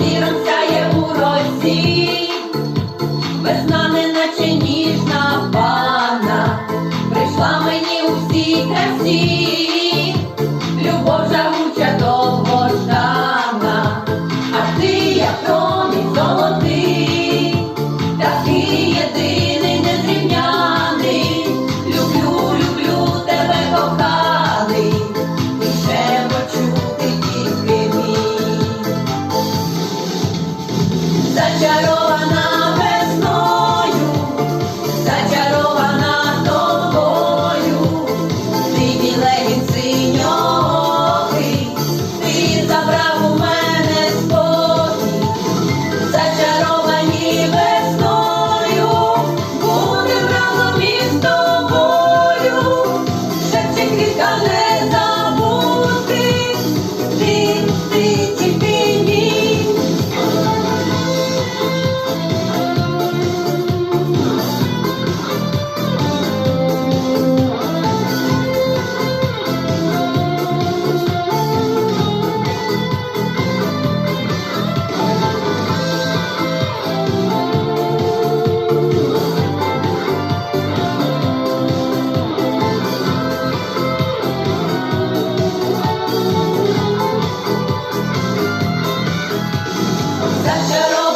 зіркає у році, весна не наче ніжна пана, прийшла мені у всій красі. ya lo van Shalom.